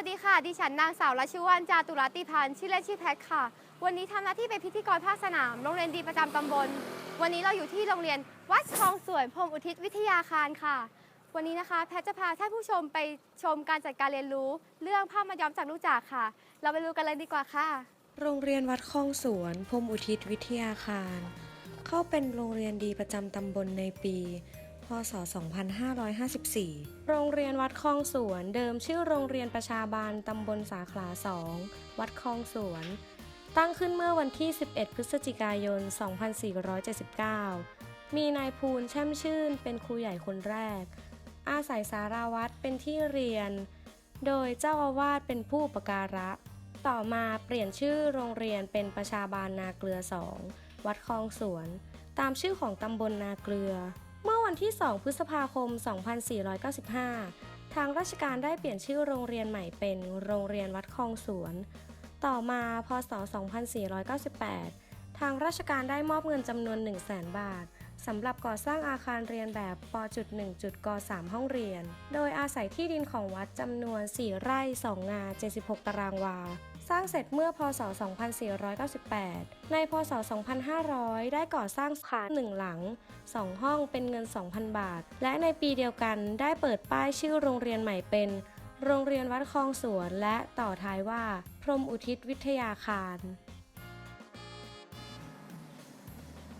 วัสดีค่ะ ดิฉันนางสาวรัชวรรณจาตุรติพันธ์ชื่อเล่นชื่อแพทค่ะ วันนี้ทำหน้าที่เป็นพิธีกรภาคสนาม โรงเรียนดีประจำตำบล วันนี้เราอยู่ที่โรงเรียนวัดคลองสวนพรมอุทิศวิทยาคารค่ะ วันนี้นะคะ แพทจะพาท่านผู้ชมไปชมการจัดการเรียนรู้ เรื่องผ้ามัดย้อมจากลูกจากค่ะ เราไปดูกันเลยดีกว่าค่ะ โรงเรียนวัดคลองสวนพรมอุทิศวิทยาคาร เข้าเป็นโรงเรียนดีประจำตำบลในปี พศ 2554 โรงเรียนวัดคลองสวน เดิมชื่อโรงเรียนประชาบาลตำบลสาขลา 2 วัดคลองสวน ตั้งขึ้นเมื่อวันที่ 11 พฤศจิกายน 2479 มีนายภูลแช่มชื่นเป็นครูใหญ่คนแรก อาศัยสาราวัดเป็นที่เรียน โดยเจ้าอาวาสเป็นผู้อุปการะ ต่อมาเปลี่ยนชื่อโรงเรียนเป็นประชาบาลนาเกลือ 2 วัดคลองสวน ตามชื่อของตำบลนาเกลือ วันที่ 2 พฤษภาคม 2495 ทางราชการได้เปลี่ยนชื่อโรงเรียนใหม่เป็นโรงเรียนวัดคลองสวน ต่อมาพศ 2498 ทางราชการได้มอบเงินจำนวน 1 0 0 0 0แบาทสำหรับก่อสร้างอาคารเรียนแบบป .1 ก .3 ห้องเรียน โดยอาศัยที่ดินของวัดจำนวน 4 ไร่ 2 งา 76 ตารางวา สร้างเสร็จเมื่อพศ 2498 ในพศ 2500 ได้ก่อสร้างขาหนึ่งหลัง 2 ห้องเป็นเงิน 2,000 บาท และในปีเดียวกันได้เปิดป้ายชื่อโรงเรียนใหม่เป็น โรงเรียนวัดคลองสวน และต่อท้ายว่า พรหมอุทิศวิทยาคาร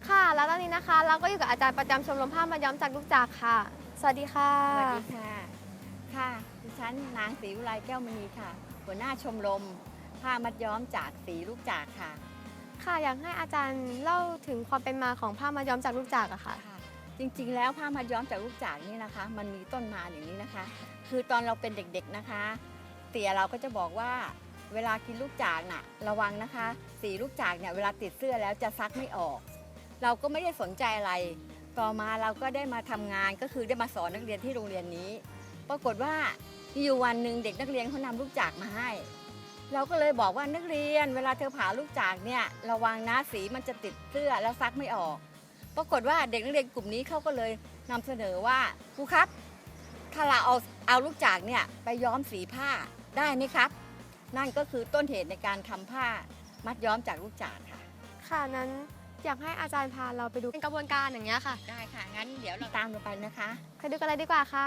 ค่ะ แล้วตอนนี้นะคะ เราก็อยู่กับอาจารย์ประจำชมรมผ้ามัดย้อมจากลูกจากค่ะ สวัสดีค่ะ สวัสดีค่ะ ค่ะ ดิฉันนางศรีวิไลแก้วมณีค่ะ หัวหน้าชมรม ผ้ามัดย้อมจากสีลูกจากค่ะ ค่ะอยากให้อาจารย์เล่าถึงความเป็นมาของผ้ามัดย้อมจากลูกจากอะค่ะ ค่ะจริงๆ แล้วผ้ามัดย้อมจากลูกจากนี่นะคะ มันมีต้นมาอย่างนี้นะคะ คือตอนเราเป็นเด็กๆนะคะ เตี่ยเราก็จะบอกว่า เวลากินลูกจากน่ะระวังนะคะ สีลูกจากเนี่ยเวลาติดเสื้อแล้วจะซักไม่ออก เราก็ไม่ได้สนใจอะไร ต่อมาเราก็ได้มาทำงานก็คือได้มาสอนนักเรียนที่โรงเรียนนี้ ปรากฏว่ามีอยู่วันหนึ่งเด็กนักเรียนเขานำลูกจากมาให้ เราก็เลยบอกว่านักเรียน เวลาเธอผ่าลูกจากเนี่ยระวังนะสีมันจะติดเสื้อแล้วซักไม่ออก ปรากฏว่าเด็กนักเรียนกลุ่มนี้เขาก็เลยนำเสนอว่าครูครับ ถ้าเราเอาเอาลูกจากเนี่ยไปย้อมสีผ้าได้ไหมครับ นั่นก็คือต้นเหตุในการทำผ้ามัดย้อมจากลูกจากค่ะ ค่ะนั้นอยากให้อาจารย์พาเราไปดูเป็นกระบวนการอย่างเงี้ยค่ะ ได้ค่ะ งั้นเดี๋ยวเราตามเราไปนะคะ ไปดูกันเลยดีกว่าค่ะ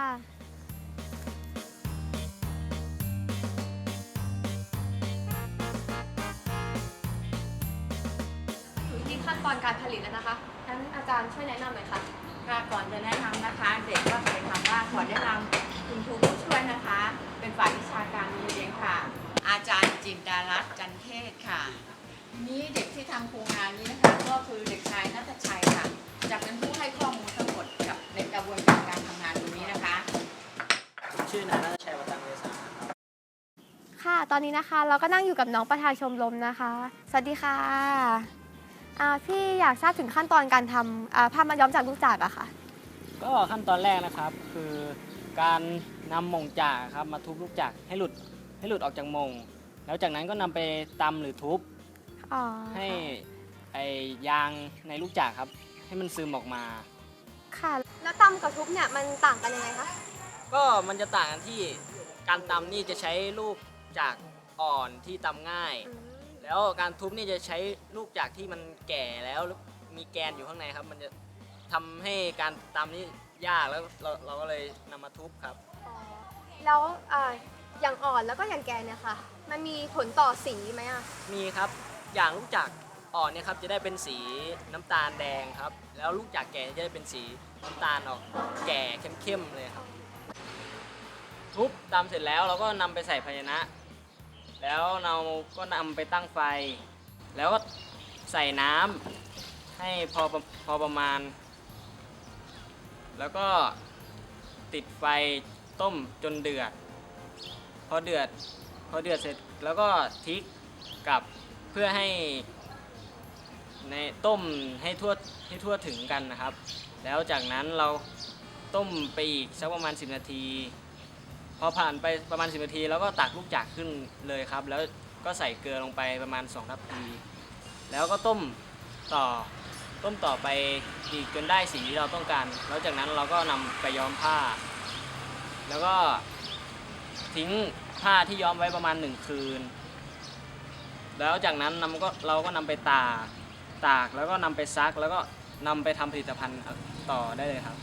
ขั้นตอนการผลิตแล้วนะคะงั้นอาจารย์ช่วยแนะนำหน่อยค่ะ ค่ะก่อนจะแนะนำนะคะ เด็กก็เคยทำบ้างขอแนะนำคุณครูผู้ช่วยนะคะ เป็นฝ่ายวิชาการโรงเรียนค่ะ อาจารย์จินดารัตน์จันเทศค่ะ นี้เด็กที่ทำโครงงานนี้นะคะ ก็คือเด็กชายนัทชัยค่ะจะเป็นผู้ให้ข้อมูลทั้งหมดกับในกระบวนการการทำงานตรงนี้นะคะ ชื่อนายนัทชัยวัตังเวสาครับค่ะ ตอนนี้นะคะเราก็นั่งอยู่กับน้องประธานชมรมนะคะ สวัสดีค่ะ อ่าพี่อยากทราบถึงขั้นตอนการทำอ่าผ้ามัดย้อมจากลูกจากอะค่ะ ก็ขั้นตอนแรกนะครับคือการนำหม่งจากครับมาทุบลูกจากให้หลุดให้หลุดออกจากหม่งแล้วจากนั้นก็นำไปตำหรือทุบอ๋อให้ไอยางในลูกจากครับ ให้มันซึมออกมา ค่ะ แล้วตำกับทุบเนี่ยมันต่างกันยังไงคะ ก็มันจะต่างกันที่การตำนี่จะใช้ลูกจากอ่อนที่ตำง่าย แล้วการทุบนี่จะใช้ลูกจากที่มันแก่แล้วมีแกนอยู่ข้างในครับ มันจะทำให้การตำนี่ยากแล้วเราเราก็เลยนำมาทุบครับอ๋อแล้วอ่าอย่างอ่อนแล้วก็อย่างแกนเนี่ยค่ะ มันมีผลต่อสีไหมอะมีครับอย่างลูกจากอ่อนเนี่ยครับจะได้เป็นสีน้ำตาลแดงครับ แล้วลูกจากแก่จะได้เป็นสีน้ำตาลออกแก่เข้มๆเลยครับ ทุบตามเสร็จแล้วเราก็นำไปใส่ภาชนะ แล้วเราก็นำไปตั้งไฟ แล้วก็ใส่น้ำให้พอประพอประมาณ แล้วก็ติดไฟต้มจนเดือด พอเดือด พอเดือดเสร็จแล้วก็ทิกกับเพื่อให้ในต้มให้ทั่วให้ทั่วถึงกันนะครับ แล้วจากนั้นเราต้มไปอีกสักประมาณ 10 นาที พอผ่านไปประมาณ 10นาทีแล้วก็ตักลูกจากขึ้นเลยครับ แล้วก็ใส่เกลือลงไปประมาณ2ทัพพี แล้วก็ต้มต่อต้มต่อไปอีกจนได้สีที่เราต้องการ แล้วจากนั้นเราก็นำไปย้อมผ้า แล้วก็ทิ้งผ้าที่ย้อมไว้ประมาณหนึ่งคืน แล้วจากนั้นนำก็เราก็นำไปตากตากแล้วก็นำไปซัก แล้วก็นำไปทำผลิตภัณฑ์ต่อได้เลยครับ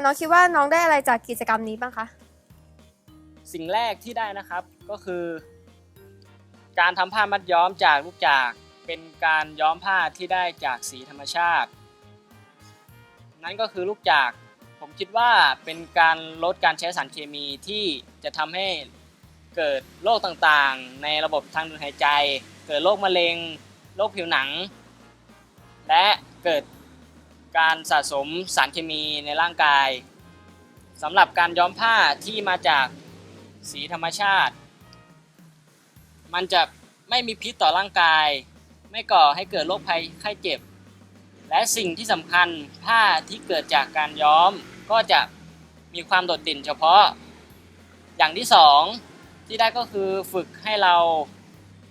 น้องคิดว่าน้องได้อะไรจากกิจกรรมนี้บ้างคะ สิ่งแรกที่ได้นะครับก็คือ การทำผ้ามัดย้อมจากลูกจากเป็นการย้อมผ้าที่ได้จากสีธรรมชาติ นั่นก็คือลูกจากผมคิดว่าเป็นการลดการใช้สารเคมีที่จะทำให้เกิดโรคต่างๆ ในระบบทางเดินหายใจ เกิดโรคมะเร็งโรคผิวหนัง และเกิดการสะสมสารเคมีในร่างกายสำหรับการย้อมผ้าที่มาจาก สีธรรมชาติ มันจะไม่มีพิษต่อร่างกาย ไม่ก่อให้เกิดโรคภัยไข้เจ็บ และสิ่งที่สำคัญผ้าที่เกิดจากการย้อมก็จะมีความโดดเด่นเฉพาะ อย่างที่สองที่ได้ก็คือฝึกให้เรา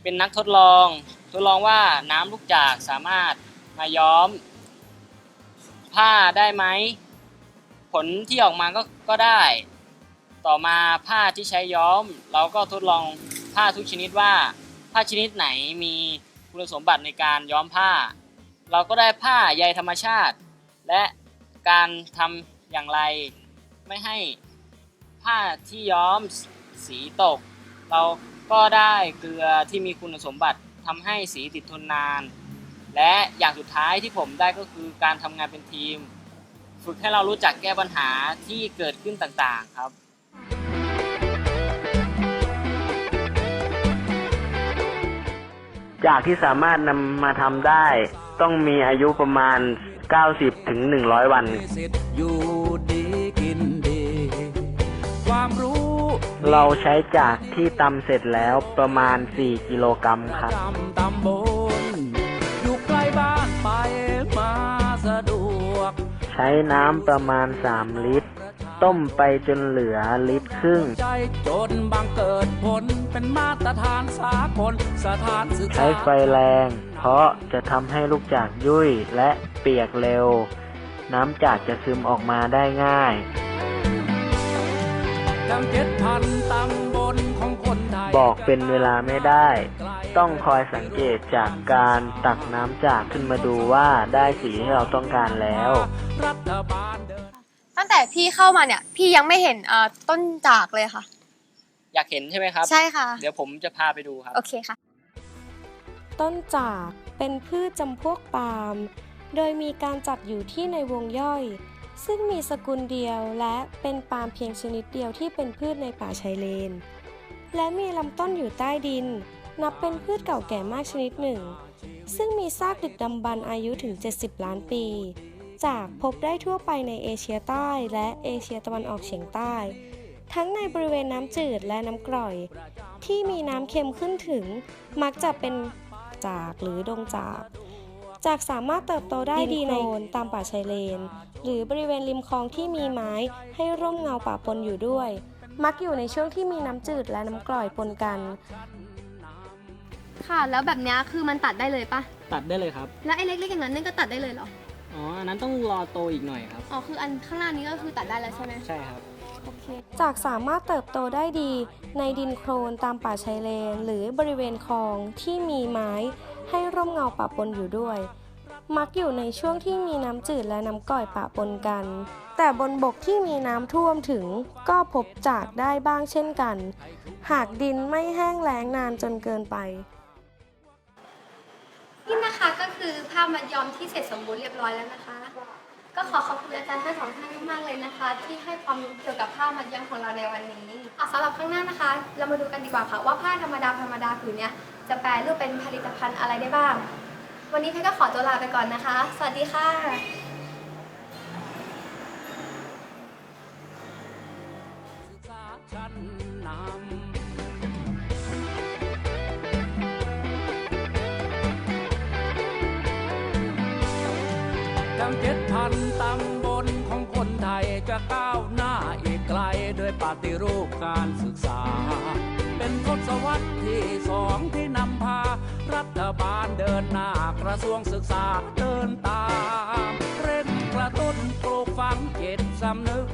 เป็นนักทดลอง ทดลองว่าน้ำลูกจากสามารถมาย้อม ผ้าได้ไหม ผลที่ออกมาก็ก็ได้ ต่อมาผ้าที่ใช้ย้อม เราก็ทดลองผ้าทุกชนิดว่า ผ้าชนิดไหนมีคุณสมบัติในการย้อมผ้า เราก็ได้ผ้าใยธรรมชาติ และการทำอย่างไรไม่ให้ผ้าที่ย้อมสีตก เราก็ได้เกลือที่มีคุณสมบัติทำให้สีติดทนนาน และอย่างสุดท้ายที่ผมได้ก็คือการทำงานเป็นทีม ฝึกให้เรารู้จักแก้ปัญหาที่เกิดขึ้นต่างๆครับ จากที่สามารถนำมาทำได้ ต้องมีอายุประมาณ 90ถึง100 วันสิทธิ์อยู่ดีกินดีความรู้เราใช้จากที่ตำเสร็จแล้วประมาณ 4 กิโลกรัมครับจำตำบลอยู่ใกล้บ้านไปมาสะดวกใช้น้ำประมาณ 3 ลิตร ต้มไปจนเหลือลิตรครึ่งใจจนบังเกิดผล เป็นมาตรฐานสากลสถานศึกษาใช้ไฟแรง เพราะจะทำให้ลูกจากยุ่ยและเปียกเร็ว น้ำจากจะซึมออกมาได้ง่ายทั้งเจ็ดพันตำบลของคนไทยบอกเป็นเวลาไม่ได้ ต้องคอยสังเกตจากการตักน้ำจากขึ้นมาดูว่าได้สีที่เราต้องการแล้ว รัฐบาลเดิน ตั้งแต่พี่เข้ามาเนี่ย พี่ยังไม่เห็นเอ่อต้นจากเลยค่ะ อยากเห็นใช่ไหมครับ ใช่ค่ะ เดี๋ยวผมจะพาไปดูครับ โอเคค่ะ ต้นจากเป็นพืชจำพวกปาล์ม โดยมีการจัดอยู่ที่ในวงย่อย ซึ่งมีสกุลเดียวและเป็นปาล์มเพียงชนิดเดียวที่เป็นพืชในป่าชายเลน และมีลำต้นอยู่ใต้ดิน นับเป็นพืชเก่าแก่มากชนิดหนึ่ง ซึ่งมีซากดึกดำบรรพ์อายุถึง 70 ล้านปี จากพบได้ทั่วไปในเอเชียใต้และเอเชียตะวันออกเฉียงใต้ ทั้งในบริเวณน้ำจืดและน้ำกร่อย ที่มีน้ำเค็มขึ้นถึง มักจะเป็นจากหรือดงจาก จากสามารถเติบโตได้ดีในโคนตามป่าชายเลน หรือบริเวณริมคลองที่มีไม้ให้ร่มเงาป่าปนอยู่ด้วย มักอยู่ในช่วงที่มีน้ำจืดและน้ำกร่อยปนกัน ค่ะ แล้วแบบเนี้ยคือมันตัดได้เลยปะตัดได้เลยครับ แล้วไอ้เล็กๆอย่างนั้นนั่นก็ตัดได้เลยเหรอ อ๋อ อันนั้นต้องรอโตอีกหน่อยครับ อ๋อ คืออันข้างหน้านี้ก็คือตัดได้แล้วใช่ไหมใช่ครับโอเค จากสามารถเติบโตได้ดีในดินโคลนตามป่าชายเลน หรือบริเวณคลองที่มีไม้ให้ร่มเงาป่าปนอยู่ด้วย มักอยู่ในช่วงที่มีน้ำจืดและน้ำก่อยปะปนกัน แต่บนบกที่มีน้ำท่วมถึงก็พบจากได้บ้างเช่นกัน หากดินไม่แห้งแล้งนานจนเกินไปนี่นะคะก็คือผ้ามัดย้อมที่เสร็จสมบูรณ์เรียบร้อยแล้วนะคะ ก็ขอขอบคุณอาจารย์ทั้งสองท่านมากๆเลยนะคะ ที่ให้ความรู้เกี่ยวกับผ้ามัดย้อมของเราในวันนี้อะสำหรับข้างหน้านะคะ เรามาดูกันดีกว่าค่ะ ว่าผ้าธรรมดาธรรมดาผืนเนี้ยจะแปลรูปเป็นผลิตภัณฑ์อะไรได้บ้าง วันนี้เพชรก็ขอตัวลาไปก่อนนะคะ สวัสดีค่ะศึกษาชั้นนำทั้งเจ็ด พันตำบลของคนไทยจะก้าวหน้าอีกไกลด้วยปฏิรูปการศึกษา เป็นทศวรรษที่สองที่นำพา รัฐบาลเดินหน้ากระทรวงศึกษาเดินตาม เร่งกระตุ้นปลูกฝังจิตสำนึก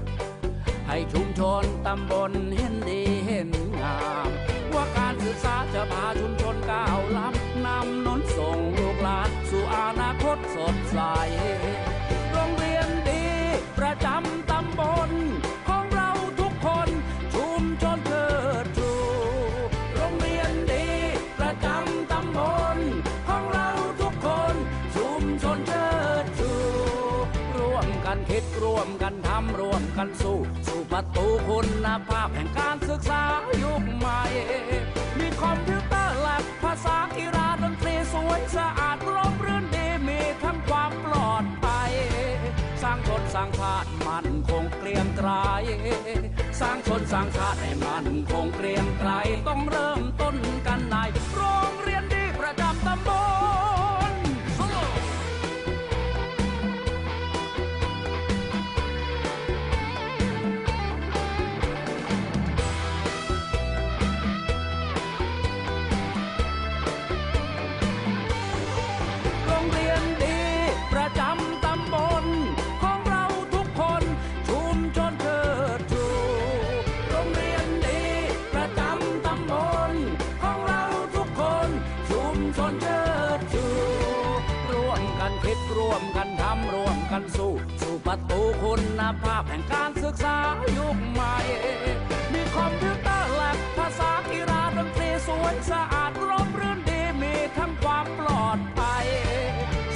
ให้ชุมชนตำบลเห็นดีเห็นงาม ว่าการศึกษาจะพาชุมชนก้าวล้ำนำนนส่งลูกหลานสู่อนาคตสดใส ประจำตำบล ของเราทุกคนชุมชนเชิดชูโรงเรียนดีประจำตำบล ของเราทุกคนชุมชนเชิดชูร่วมกันคิดร่วมกันทำร่วมกันสู้สู่ประตูคุณภาพแห่งการศึกษายุคใหม่ มีคอมพิวเตอร์แลบภาษากีฬาดนตรีสวยสะอาดร่มรื่นดีมีทั้งความปลอด ร้างชนสร้างชาติมันคงเกลียงไกรสร้างชนสร้างชาติให้มันคงเกลียงไกร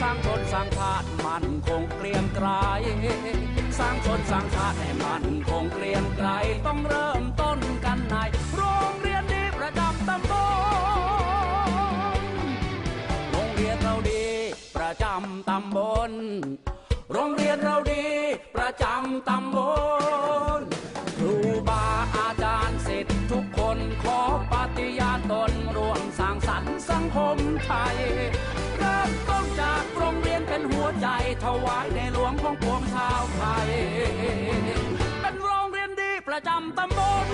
างชนสร้างชาติมันคงเกรียงไกรสร้างชนสร้างชาติให้มันคงเกรียงไกรต้องเริ่มต้นกันในโรงเรียนดีประจำตำบลโรงเรียนเราดีประจำตำบลโรงเรียนเราดีประจำตำบลครูบาอาจารย์ศิษย์ทุกคนขอปฏิญาณตนร่วมสร้างสรรค์สังคมไทย ใจถวายในหลวงของปวงชาวไทย เป็นโรงเรียนดีประจำตำบล